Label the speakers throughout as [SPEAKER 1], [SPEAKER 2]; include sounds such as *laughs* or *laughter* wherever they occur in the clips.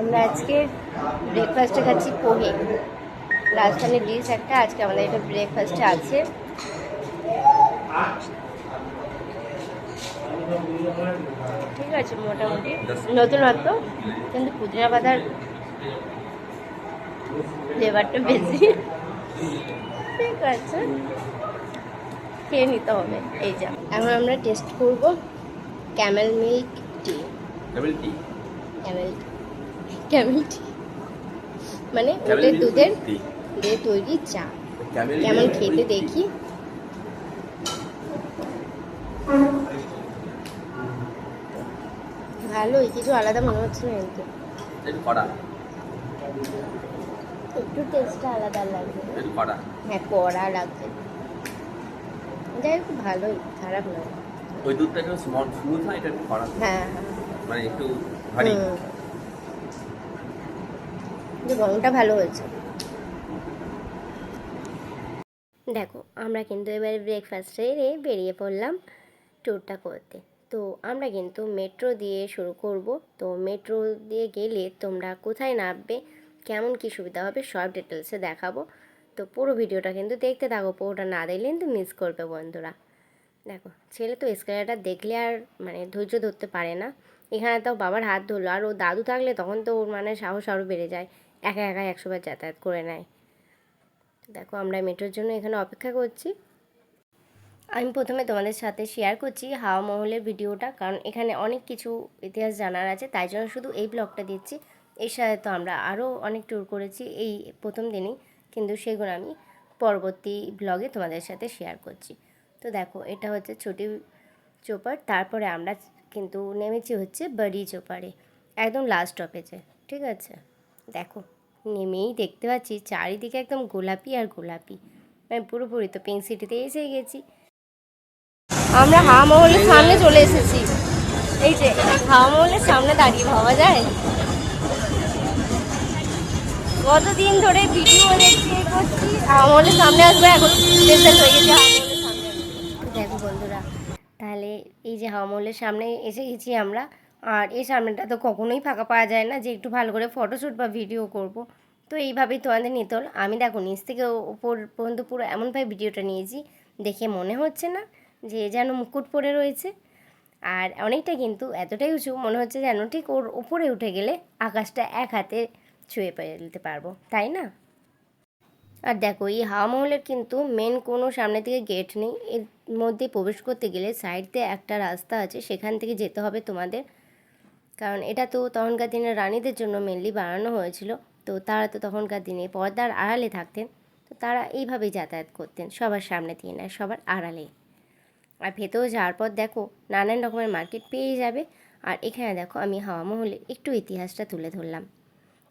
[SPEAKER 1] আমরা আজকে ব্রেকফাস্টে খাচ্ছি পোহে রাজস্থানের ডিশ একটা আজকে আমাদের এটা ব্রেকফাস্টে আছে। ঠিক আছে মোটামুটি। নতুনত্ব কিন্তু পুদিনা পাতার ফ্লেভারটা বেশি। ঠিক আছে। খেয়ে নিতে হবে এই যা। এখন আমরা টেস্ট করব camel milk tea
[SPEAKER 2] double tea
[SPEAKER 1] camel camel tea মানে ওদের দুধের দিয়ে তৈরি চা। কেমন খেতে দেখি। ভালোই কিছু আলাদা মনে হচ্ছে না কিন্তু
[SPEAKER 2] একটু
[SPEAKER 1] টেস্টটা আলাদা লাগবে। হ্যাঁ কড়া লাগছে যাই হোক ভালোই খারাপ নয়।
[SPEAKER 2] ওই দুধটা একটু স্মল স্মুথ হয় এটা একটু কড়া।
[SPEAKER 1] হ্যাঁ।
[SPEAKER 2] মানে একটু ভারী।
[SPEAKER 1] কিন্তু ভালো হয়েছে। দেখো, আমরা কিন্তু এবারে ব্রেকফাস্ট সেরে বেরিয়ে পড়লাম ট্যুরটা করতে। তো আমরা কিন্তু মেট্রো দিয়ে শুরু করব। তো মেট্রো দিয়ে গেলে তোমরা কোথায় নামবে, কেমন কি সুবিধা হবে, সব ডিটেলসে দেখাবো। তো পুরো ভিডিওটা কিন্তু দেখতে থাকো, পুরোটা না দেখলে কিন্তু মিস করবে বন্ধুরা। দেখো, ছেলে তো এসকেলেটার দেখলে আর মানে ধৈর্য ধরতে পারে না। এখানে তো বাবার হাত ধরলো, আর ও দাদু থাকলে তখন তো ওর মানে সাহস আরও বেড়ে যায়। একা একা একশোবার যাতায়াত করে নেয়। দেখো আমরা মেট্রোর জন্য এখানে অপেক্ষা করছি। আমি প্রথমে তোমাদের সাথে শেয়ার করছি হাওয়া মহলের ভিডিওটা, কারণ এখানে অনেক কিছু ইতিহাস জানার আছে, তাই জন্য শুধু এই ব্লগটা দিচ্ছি। এর সাথে তো আমরা আরও অনেক ট্যুর করেছি এই প্রথম দিনই, কিন্তু সেগুলো আমি পরবর্তী ব্লগে তোমাদের সাথে শেয়ার করছি। তো দেখো, এটা হচ্ছে ছোটি চোপার তারপরে আমরা কিন্তু নেমেছি হচ্ছে বাড়ি চোপারে একদম লাস্ট স্টপেজে ঠিক আছে? দেখো, নেমেই দেখতে পাচ্ছি চারিদিকে একদম গোলাপি আর গোলাপি। মানে পুরোপুরি তো পিঙ্ক সিটিতে এসে গেছি। আমরা হাওয়া মহলের সামনে চলে এসেছি। এই যে হাওয়া মহলের সামনে দাঁড়িয়ে ভাবা যায়? কতদিন ধরে ভিডিও দেখছি করছি। হাওয়া মহলের সামনে আসবে, এখন স্পেশাল হয়ে গেছে দেখো বন্ধুরা, তাহলে এই যে হাওয়া মহলের সামনে এসে গেছি আমরা। আর এই সামনেটা তো কখনোই ফাঁকা পাওয়া যায় না যে একটু ভালো করে ফটোশ্যুট বা ভিডিও করব। তো এইভাবেই তোমাদের নিতে হলো আমি দেখো নিচ থেকে ওপর পর্যন্ত পুরো এমনভাবে ভিডিওটা নিয়েছি, দেখে মনে হচ্ছে না যে যেন মুকুট পরে রয়েছে। আর অনেকটা কিন্তু এতটাই উঁচু, মনে হচ্ছে যেন ঠিক ওর উপরে উঠে গেলে আকাশটা এক হাতে ছুঁয়ে ফেলতে পারব, তাই না? আর দেখো, এই হাওয়া মহলের কিন্তু মেন কোনো সামনে থেকে গেট নেই, এর মধ্যে প্রবেশ করতে গেলে সাইড দিয়ে একটা রাস্তা আছে, সেখান থেকে যেতে হবে তোমাদের। কারণ এটা তো তখনকার দিনের রানীদের জন্য মেনলি বানানো হয়েছিল। তো তারা তো তখনকার দিনে পর্দার আড়ালে থাকতেন। তো তারা এইভাবেই যাতায়াত করতেন, সবার সামনে দিয়ে না, সবার আড়ালে। আর ভেতরে যাওয়ার পর দেখো নানান রকমের মার্কেট পেয়ে যাবে। আর এখানে দেখো আমি হাওয়া মহলে একটু ইতিহাসটা তুলে ধরলাম।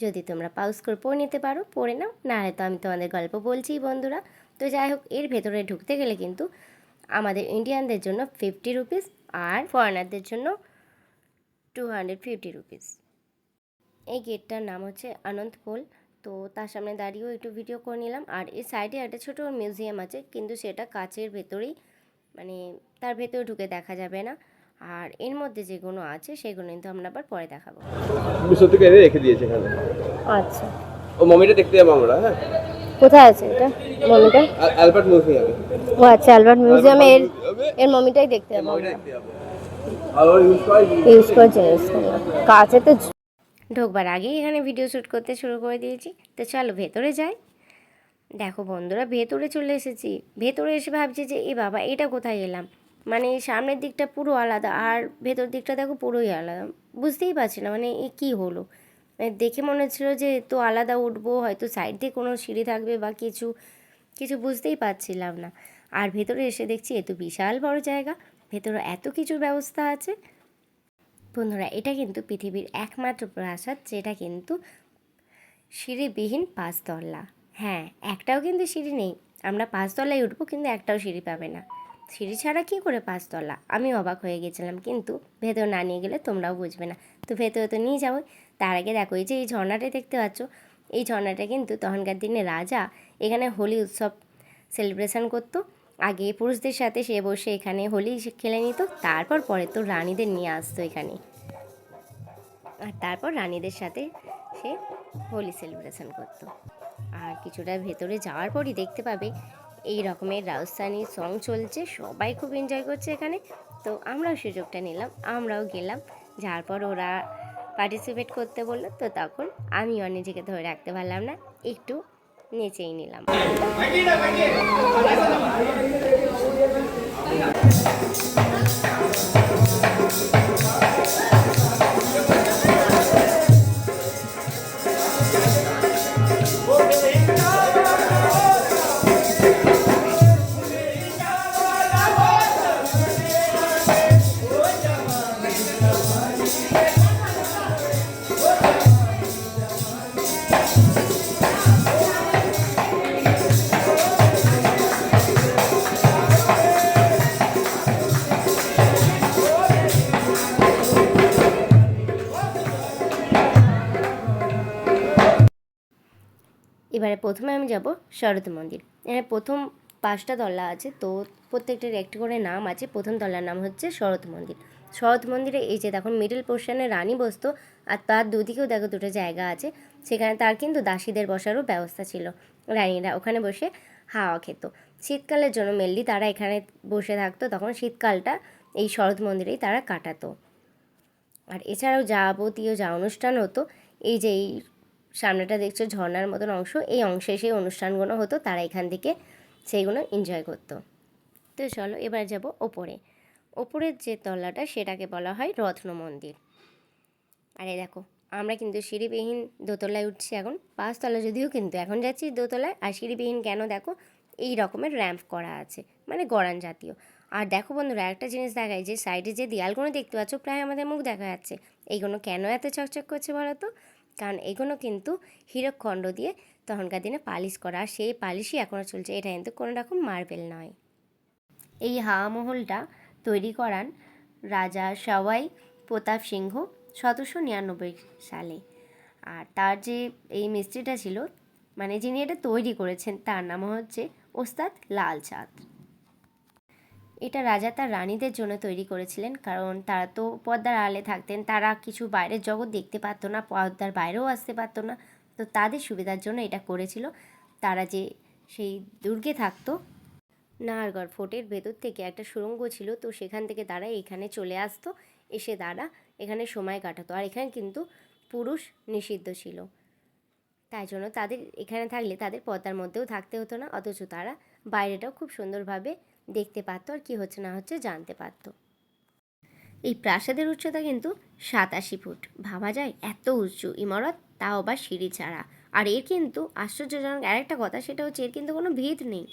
[SPEAKER 1] যদি তোমরা পাউস করে পড়ে নিতে পারো, পড়ে নাও না হয়তো আমি তোমাদের গল্প বলছি বন্ধুরা। তো যাই হোক, এর ভেতরে ঢুকতে গেলে কিন্তু আমাদের ইন্ডিয়ানদের জন্য ফিফটি রুপিস আর ফরেনারদের জন্য টু হান্ড্রেড ফিফটি রুপিস এই গেটটার নাম হচ্ছে আনন্দ পোল। তো তার সামনে দাঁড়িয়েও একটু ভিডিও করে নিলাম। আর এই সাইডে একটা ছোটো মিউজিয়াম আছে কিন্তু সেটা কাচের ভেতরেই মানে তার ভেতরে ঢুকে দেখা যাবে না। আর এর মধ্যে যেগুলো আছে সেগুলো কিন্তু আমরা আবার পরে দেখাবো।
[SPEAKER 2] রেখে দিয়েছে এখানে?
[SPEAKER 1] আচ্ছা।
[SPEAKER 2] ও মমিটা দেখতে যাব আমরা হ্যাঁ?
[SPEAKER 1] কোথায় আছে এটা? মমিটা?
[SPEAKER 2] অ্যালবার্ট মিউজিয়ামে
[SPEAKER 1] ও আচ্ছা অ্যালবার্ট মিউজিয়ামে এর এর মমিটাই দেখতে যাব
[SPEAKER 2] মমিটা দেখতে যাব। ইউজ
[SPEAKER 1] কাছে তো ঢোকবার আগেই এখানে ভিডিও শ্যুট করতে শুরু করে দিয়েছি। তো চলো ভেতরে যাই। দেখো বন্ধুরা, ভেতরে চলে এসেছি। ভেতরে এসে ভাবছি যে, এ বাবা, এটা কোথায় এলাম? মানে সামনের দিকটা পুরো আলাদা, আর ভেতর দিকটা দেখো পুরোই আলাদা। বুঝতেই পারছি না মানে এ কী হলো? দেখে মনে হচ্ছিল যে, তো আলাদা উঠবো, হয়তো সাইড দিয়ে কোনো সিঁড়ি থাকবে বা কিছু। কিছু বুঝতেই পারছিলাম না। আর ভেতরে এসে দেখছি, এ তো বিশাল বড় জায়গা। ভেতরে এত কিছুর ব্যবস্থা আছে। বন্ধুরা, এটা কিন্তু পৃথিবীর একমাত্র প্রাসাদ, যেটা কিন্তু সিঁড়িবিহীন পাঁচতলা। হ্যাঁ একটাও কিন্তু সিঁড়ি নেই। আমরা পাঁচতলায় উঠবো, কিন্তু একটাও সিঁড়ি পাবে না। সিঁড়ি ছাড়া কী করে পাঁচতলা? আমি অবাক হয়ে গেছিলাম, কিন্তু ভেতর না নিয়ে গেলে তোমরাও বুঝবে না। তো ভেতরে তো নিয়ে যাব। তার আগে দেখো, এই যে এই ঝর্ণাটা দেখতে পাচ্ছ, এই ঝর্ণাটা কিন্তু তখনকার দিনে রাজা এখানে হোলি উৎসব সেলিব্রেশন করতো। আগে পুরুষদের সাথে সে বসে এখানে হোলি খেলে নিত, তারপর পরে তো রানীদের নিয়ে আসতো এখানে। আর তারপর রানীদের সাথে সে হোলি সেলিব্রেশন করতো। আর কিছুটা ভেতরে যাওয়ার পরই দেখতে পাবে এই রকমের রাজস্থানি সং চলছে, সবাই খুব এনজয় করছে এখানে। তো আমরাও সুযোগটা নিলাম, আমরাও গেলাম। যাওয়ার পর ওরা পার্টিসিপেট করতে বলল, তো তখন আমি আর নিজেকে ধরে রাখতে পারলাম না, একটু নেচেই নিলাম। এবারে প্রথমে আমি যাব শরৎ মন্দির। এখানে প্রথম পাঁচটা তলা আছে, তো প্রত্যেকটার একটি করে নাম আছে। প্রথম তলার নাম হচ্ছে শরৎ মন্দির। শরৎ মন্দিরে এই যে দেখুন মিডল পোর্শনে রানী বসতো, আর তার দুদিকেও দেখো দুটো জায়গা আছে। সেখানে তার কিন্তু দাসীদের বসারও ব্যবস্থা ছিল। রানীরা ওখানে বসে হাওয়া খেত। শীতকালের জন্য মেনলি তারা এখানে বসে থাকতো, তখন শীতকালটা এই শরৎ মন্দিরেই তারা কাটাতো। আর এছাড়াও যাবতীয় যা অনুষ্ঠান হতো, এই যে এই সামনেটা দেখছ ঝর্নার মতন অংশ। এই অংশে সেই অনুষ্ঠানগুলো হতো, তারা এখান থেকে সেইগুলো এনজয় করতো। তো চলো, এবার যাব ওপরে। ওপরের যে তলাটা, সেটাকে বলা হয় রত্ন মন্দির। আরে দেখো, আমরা কিন্তু সিঁড়িবিহীন দোতলায় উঠছি এখন। পাঁচতলা যদিও কিন্তু, এখন যাচ্ছি দোতলায়। আর সিঁড়িবিহীন কেন দেখো, এই রকমের র্যাম্প করা আছে মানে গড়ান জাতীয়। আর দেখো বন্ধুরা, একটা জিনিস দেখায় যে সাইডে যে দেয়ালগুলো দেখতে পাচ্ছ, প্রায় আমাদের মুখ দেখা যাচ্ছে। এইগুলো কেন এত চকচক করছে বলো তো? কারণ এগুলো কিন্তু হীরকখণ্ড দিয়ে তখনকার দিনে পালিশ করা, আর সেই পালিশই এখনও চলছে। এটা কিন্তু কোনো রকম মার্বেল নয়। এই হাওয়া মহলটা তৈরি করান রাজা সওয়াই প্রতাপ সিংহ সতেরোশো নিরানব্বই সালে। আর তার যে এই মিস্ত্রিটা ছিল মানে যিনি এটা তৈরি করেছেন, তার নাম হচ্ছে ওস্তাদ লাল চাঁদ এটা রাজা তার রানীদের জন্য তৈরি করেছিলেন, কারণ তারা তো পর্দার আড়ালে থাকতেন, তারা কিছু বাইরের জগৎ দেখতে পারতো না, পর্দার বাইরেও আসতে পারতো না। তো তাদের সুবিধার জন্য এটা করেছিল। তারা যে সেই দুর্গে থাকতো নাহারগড় ফোর্টের ভেতর থেকে একটা সুড়ঙ্গ ছিল, তো সেখান থেকে তারা এখানে চলে আসতো, এসে তারা এখানে সময় কাটাতো। আর এখানে কিন্তু পুরুষ নিষিদ্ধ ছিল। তাই জন্য তাদের এখানে থাকলে তাদের পর্দার মধ্যেও থাকতে হতো না, অথচ তারা বাইরেটাও খুব সুন্দরভাবে দেখতে পারতো আর কী হচ্ছে না হচ্ছে জানতে পারতো। এই প্রাসাদের উচ্চতা কিন্তু সাতাশি ফুট। ভাবা যায় এত উঁচু ইমারত, তাও আবার সিঁড়ি ছাড়া। আর এর কিন্তু আশ্চর্যজনক আরেকটা কথা, সেটা হচ্ছে এর কিন্তু কোনো ভিত নেই।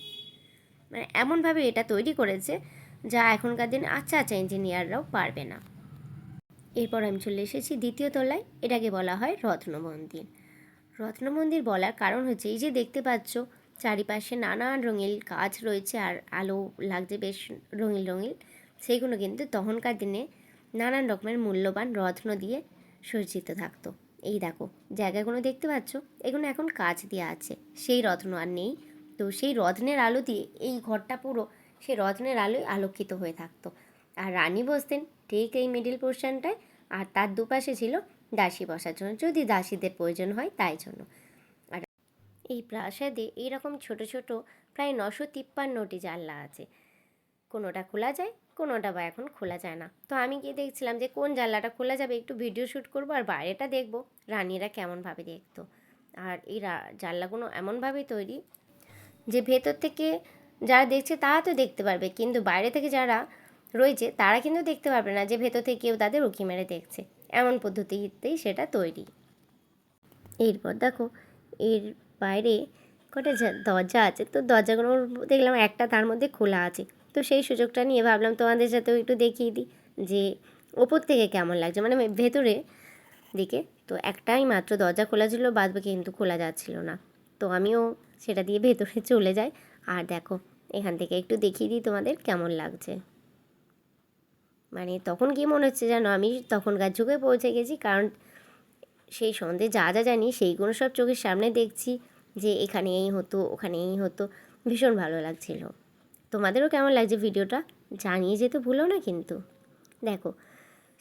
[SPEAKER 1] মানে এমনভাবে এটা তৈরি করেছে যা এখনকার দিন আচ্ছা আচ্ছা ইঞ্জিনিয়াররাও পারবে না। এরপর আমি চলে এসেছি দ্বিতীয় তলায়, এটাকে বলা হয় রত্ন মন্দির রত্ন মন্দির বলার কারণ হচ্ছে, এই যে দেখতে পাচ্ছ চারিপাশে নানান রঙিন কাজ রয়েছে আর আলো লাগছে বেশ রঙিন রঙিন সেইগুলো কিন্তু তখনকার দিনে নানান রকমের মূল্যবান রত্ন দিয়ে সজ্জিত থাকতো। এই দেখো, জায়গাগুলো দেখতে পাচ্ছ? এগুলো এখন কাজ দেওয়া আছে। সেই রত্ন আর নেই। তো সেই রত্নের আলো দিয়ে এই ঘরটা পুরো সেই রত্নের আলোয় আলোকিত হয়ে থাকতো। আর রানী বসতেন ঠিক এই মিডিল পোর্শনটায় আর তার দুপাশে ছিল দাসী বসার জন্য। যদি দাসীদের প্রয়োজন হয়, তাই জন্য। এই প্রাসাদে এইরকম ছোট ছোট প্রায় নশো তিপ্পান্নটি জানলা আছে। কোনোটা খোলা যায়, কোনোটা বা এখন খোলা যায় না। তো আমি গিয়ে দেখছিলাম যে কোন জানলাটা খোলা যাবে, একটু ভিডিও শ্যুট করব আর বাইরেটা দেখব। রানীরা কেমনভাবে দেখতো। আর এই জানলাগুলো এমনভাবেই তৈরি যে ভেতর থেকে যারা দেখছে তারা তো দেখতে পারবে, কিন্তু বাইরে থেকে যারা রয়েছে তারা কিন্তু দেখতে পারবে না যে ভেতর থেকে কেউ তাদের উঁকি মেরে দেখছে। এমন পদ্ধতিতেই সেটা তৈরি। এরপর দেখো, এর বাইরে কটা দরজা আছে। তো দরজাগুলো দেখলাম একটা তার মধ্যে খোলা আছে। তো সেই সুযোগটা নিয়ে ভাবলাম তোমাদের সাথেও একটু দেখিয়ে দিই যে ওপর থেকে কেমন লাগছে। মানে ভেতরে দিকে তো একটাই মাত্র দরজা খোলা ছিল বাদ বাকি কিন্তু খোলা যাচ্ছিল না। তো আমিও সেটা দিয়ে ভেতরে *laughs* চলে যাই। আর দেখো, এখান থেকে একটু দেখিয়ে দিই তোমাদের কেমন লাগছে। মানে তখন কি মনে হচ্ছে জানো? আমি তখনকার যুগে পৌঁছে গেছি, কারণ সেই সন্ধে যা যা জানি সেইগুলো সব চোখের সামনে দেখছি যে এখানে এই হতো, ওখানে এই হতো। ভীষণ ভালো লাগছিল। তোমাদেরও কেমন লাগছে ভিডিওটা? জানিয়ে যেতে ভুলো না কিন্তু। দেখো,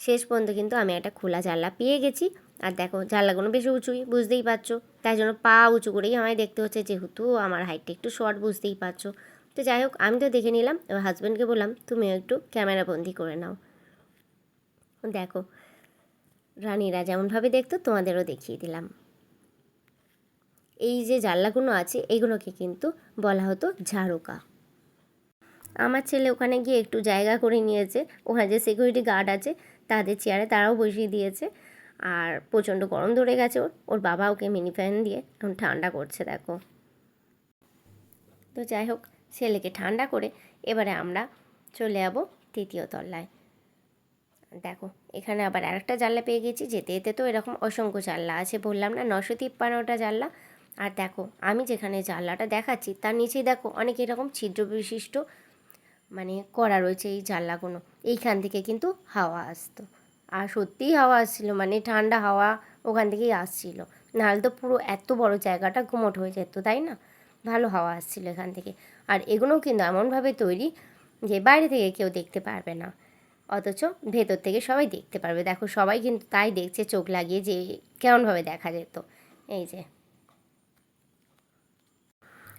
[SPEAKER 1] শেষ পর্যন্ত কিন্তু আমি একটা খোলা জানলা পেয়ে গেছি। আর দেখো, জানলাগুলো বেশ উঁচুই, বুঝতেই পারছ। তাই জন্য পা উঁচু করেই আমায় দেখতে হচ্ছে যেহেতু আমার হাইটটা একটু শর্ট, বুঝতেই পারছ। তো যাই হোক, আমি তো দেখে নিলাম, এবার হাজব্যান্ডকে বললাম, তুমিও একটু ক্যামেরা বন্দি করে নাও। দেখো রানীরা যেমনভাবে দেখতো, তোমাদেরও দেখিয়ে দিলাম। এই যে জানলাগুলো আছে, এগুলোকে কিন্তু বলা হতো ঝাড়ুকা। আমার ছেলে ওখানে গিয়ে একটু জায়গা করে নিয়েছে। ওখানে যে সিকিউরিটি গার্ড আছে, তাদের চেয়ারে তারাও বসিয়ে দিয়েছে। আর প্রচণ্ড গরম ধরে গেছে ওর। ওর বাবা ওকে মিনি ফ্যান দিয়ে এখন ঠান্ডা করছে, দেখো। তো যাই হোক, ছেলেকে ঠান্ডা করে এবারে আমরা চলে যাব তৃতীয় তলায়। দেখো, এখানে আবার আরেকটা জানলা পেয়ে গেছি, যেতে যেতে তো এরকম অসংখ্য জানলা আছে, বললাম না, নশো তিপ্পান্নটা জানলা। আর দেখো, আমি যেখানে জানলাটা দেখাচ্ছি, তার নিচেই দেখো অনেক এরকম ছিদ্র বিশিষ্ট মানে করা রয়েছে এই জানলাগুলো। এইখান থেকে কিন্তু হাওয়া আসতো। আর সত্যিই হাওয়া আসছিল মানে ঠান্ডা হাওয়া ওখান থেকেই আসছিল। নাহলে তো পুরো এত বড় জায়গাটা গুমট হয়ে যেত, তাই না? ভালো হাওয়া আসছিল এখান থেকে। আর এগুলোও কিন্তু এমনভাবে তৈরি যে বাইরে থেকে কেউ দেখতে পারবে না। অথচ ভেতর থেকে সবাই দেখতে পারবে। দেখো, সবাই কিন্তু তাই দেখছে, চোখ লাগিয়ে যে কেমনভাবে দেখা যেত। এই যে।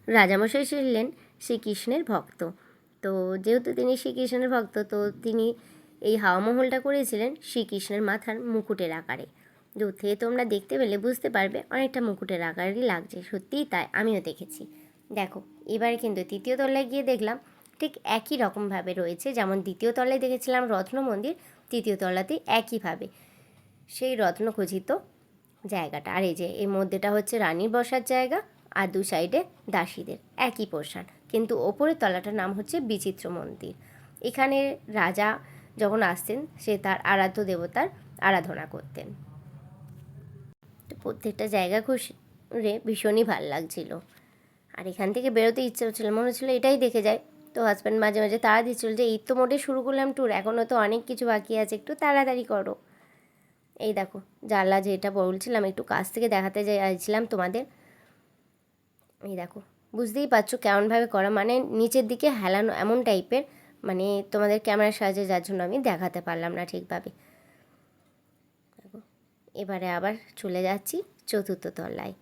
[SPEAKER 1] রাজামশাই ছিলেন শ্রীকৃষ্ণের ভক্ত। তো যেহেতু তিনি শ্রীকৃষ্ণের ভক্ত, তো তিনি এই হাওয়া মহলটা করেছিলেন শ্রীকৃষ্ণের মাথার মুকুটের আকারে। দূর থেকে তোমরা দেখতে পেলে, বুঝতে পারবে অনেকটা মুকুটের আকারই লাগছে। সত্যিই তাই, আমিও দেখেছি। দেখো, এবারে কিন্তু তৃতীয় তলায় গিয়ে দেখলাম ঠিক একই রকমভাবে রয়েছে। যেমন দ্বিতীয় তলায় দেখেছিলাম রত্ন মন্দির, তৃতীয় তলাতে একইভাবে। সেই রত্নখচিত জায়গাটা। আর এই যে এর মধ্যেটা হচ্ছে রানীর বসার জায়গা আর দু সাইডে দাসীদের একই পোর্শন কিন্তু ওপরের তলাটার নাম হচ্ছে বিচিত্র মন্দির। এখানে রাজা যখন আসতেন, সে তার আরাধ্য দেবতার আরাধনা করতেন। প্রত্যেকটা জায়গা ঘুরে ভীষণই ভালো লাগছিল। আর এখান থেকে বেরোতে ইচ্ছে হচ্ছিল মনে হচ্ছিল এটাই দেখে যায় তো হাজব্যান্ড মাঝে মাঝে তাড়া দিচ্ছিল যে, এই তো মোটে শুরু করলাম ট্যুর এখনও তো অনেক কিছু বাকি আছে, একটু তাড়াতাড়ি করো। এই দেখো, জানলা যেটা বলছিলাম, একটু কাছ থেকে দেখাতে চাইছিলাম তোমাদের। এই দেখো, বুঝতেই পারছ কেমনভাবে করা মানে নিচের দিকে হেলানো এমন টাইপের মানে তোমাদের ক্যামেরার সাহায্যে যার জন্য আমি দেখাতে পারলাম না ঠিকভাবে। দেখো, এবারে আবার চলে যাচ্ছি চতুর্থ তলায়।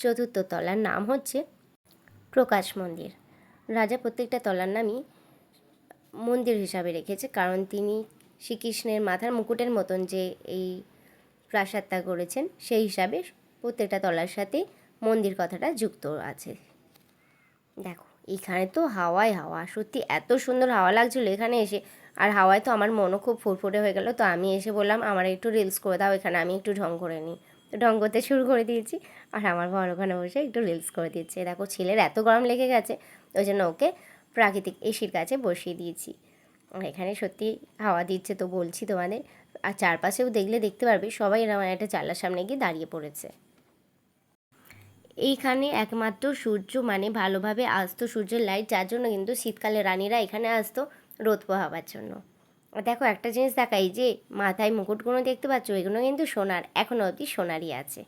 [SPEAKER 1] চতুর্থ তলার নাম হচ্ছে প্রকাশ মন্দির। রাজা প্রত্যেকটা তলার নামই মন্দির হিসাবে রেখেছে, কারণ তিনি শ্রীকৃষ্ণের মাথার মুকুটের মতন যে এই প্রাসাদটা করেছেন, সেই হিসাবে প্রত্যেকটা তলার সাথে মন্দির কথাটা যুক্ত আছে। দেখো, এখানে তো হাওয়ায় হাওয়া, সত্যি এত সুন্দর হাওয়া লাগছিল এখানে এসে। আর হাওয়ায় তো আমার মনও খুব ফুরফুরে হয়ে গেল, তো আমি এসে বললাম, আমার একটু রিলস করে দাও, এখানে আমি একটু ঢং করে নিই। ঢং করতে শুরু করে দিয়েছি। আর আমার বড় ওখানে বসে একটু রিলস করে দিচ্ছে। দেখো ছেলের এত গরম লেগে গেছে ওই জন্য ওকে প্রাকৃতিক এসির কাছে বসিয়ে দিয়েছি। এখানে সত্যি হাওয়া দিচ্ছে তো বলছি তোমাদের। আর চারপাশেও দেখলে দেখতে পারবে, সবাই এরকম একটা জানলার সামনে গিয়ে দাঁড়িয়ে পড়েছে। এইখানে একমাত্র সূর্য মানে ভালোভাবে আসতো সূর্যের লাইট যার জন্য কিন্তু শীতকালে রানীরা এখানে আসতো রোদ পোহাবার জন্য। দেখো, একটা জিনিস দেখাই যে, মাথায় মুকুটগুলো দেখতে পাচ্ছ, এগুলো কিন্তু সোনার এখনও অবধি সোনারই আছে।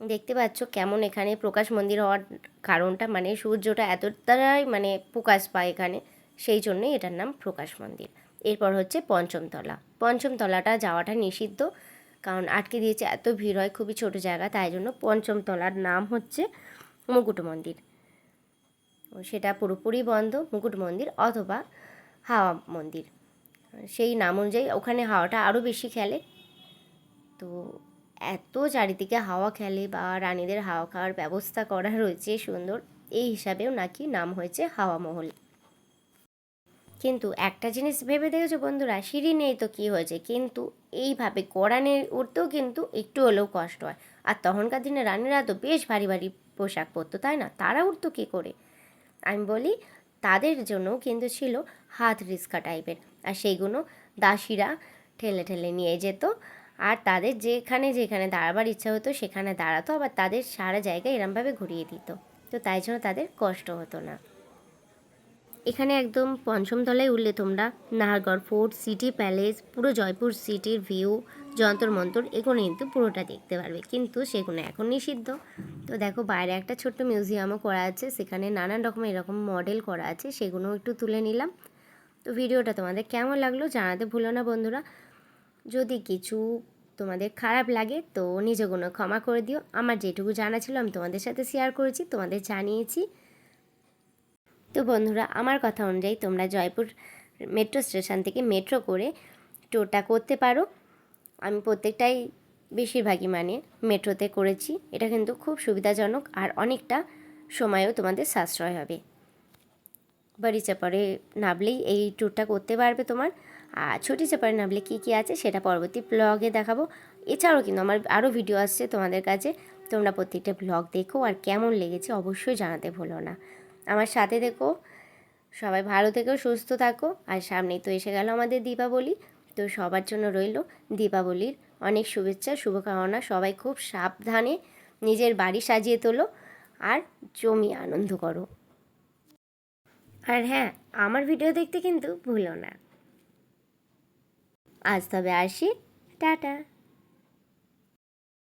[SPEAKER 1] দেখতে পাচ্ছ কেমন এখানে প্রকাশ মন্দির হওয়ার কারণটা মানে সূর্যটা এতটাই মানে প্রকাশ পায় এখানে, সেই জন্যই এটার নাম প্রকাশ মন্দির। এরপর হচ্ছে পঞ্চমতলা। পঞ্চমতলাটা যাওয়াটা নিষিদ্ধ, কারণ আটকে দিয়েছে, এত ভিড় হয়, খুবই ছোট জায়গা, তাই জন্য পঞ্চম তলার নাম হচ্ছে মুকুট মন্দির। সেটা পুরোপুরি বন্ধ, মুকুট মন্দির অথবা হাওয়া মন্দির। সেই নাম অনুযায়ী ওখানে হাওয়াটা আরও বেশি খেলে। তো এত চারিদিকে হাওয়া খেলে বা রানীদের হাওয়া খাওয়ার ব্যবস্থা করা রয়েছে সুন্দর, এই হিসাবেও নাকি নাম হয়েছে হাওয়া মহল। কিন্তু একটা জিনিস ভেবে দেখেছ বন্ধুরা, সিঁড়ি নেই তো কী হয়েছে? কিন্তু এইভাবে গড়ানে উঠতেও কিন্তু একটু হলেও কষ্ট হয়। আর তখনকার দিনে রানীরা তো বেশ ভারী ভারী পোশাক পরতো, তাই না? তারা উঠতো কী করে? আমি বলি, তাদের জন্যও কিন্তু ছিল হাত রিস্কা টাইপের। আর সেইগুলো দাসীরা ঠেলে ঠেলে নিয়ে যেত। আর তাদের যেখানে যেখানে দাঁড়াবার ইচ্ছা হতো সেখানে দাঁড়াতো, আবার তাদের সারা জায়গায় এরমভাবে ঘুরিয়ে দিত। তো তাই জন্য তাদের কষ্ট হতো না। এখানে একদম পঞ্চম তলায় উঠলে তোমরা নাহারগড় ফোর্ট সিটি প্যালেস, পুরো জয়পুর সিটির ভিউ, যন্তর মন্তর, এগুলো কিন্তু পুরোটা দেখতে পারবে। কিন্তু সেগুলো এখন নিষিদ্ধ। তো দেখো বাইরে একটা ছোট্ট মিউজিয়ামও করা আছে, সেখানে নানান রকম এরকম মডেল করা আছে সেগুলো একটু তুলে নিলাম। তো ভিডিওটা তোমাদের কেমন লাগল জানাতে ভুলো না বন্ধুরা। যদি কিছু তোমাদের খারাপ লাগে তো নিজে কোনো ক্ষমা করে দিও। আমার যেটুকু জানা ছিল আমি তোমাদের সাথে শেয়ার করেছি, তোমাদের জানিয়েছি। তো বন্ধুরা, আমার কথা অনুযায়ী তোমরা জয়পুর মেট্রো স্টেশন থেকে মেট্রো করে টোটা করতে পারো। আমি প্রত্যেকটাই বেশিরভাগই মানে মেট্রোতে করেছি। এটা কিন্তু খুব সুবিধাজনক আর অনেকটা সময়ও তোমাদের সাশ্রয় হবে। বাড়ি চাপারে নামলেই এই ট্যুরটা করতে পারবে তোমার। আর ছুটি চাপারে নামলে কী কী আছে সেটা পরবর্তী ব্লগে দেখাবো। এছাড়াও কিন্তু আমার আরও ভিডিও আসছে তোমাদের কাছে। তোমরা প্রত্যেকটা ব্লগ দেখো আর কেমন লেগেছে অবশ্যই জানাতে ভুলো না। আমার সাথে দেখো সবাই ভালো থেকো, সুস্থ থাকো। আর সামনেই তো এসে গেল আমাদের দীপাবলি। তো সবার জন্য রইল দীপাবলির অনেক শুভেচ্ছা, শুভকামনা। সবাই খুব সাবধানে নিজের বাড়ি সাজিয়ে তোলো আর জমিয়ে আনন্দ করো। আর হ্যাঁ আমার ভিডিও দেখতে কিন্তু ভুলো না। আজ তবে আসি। টাটা।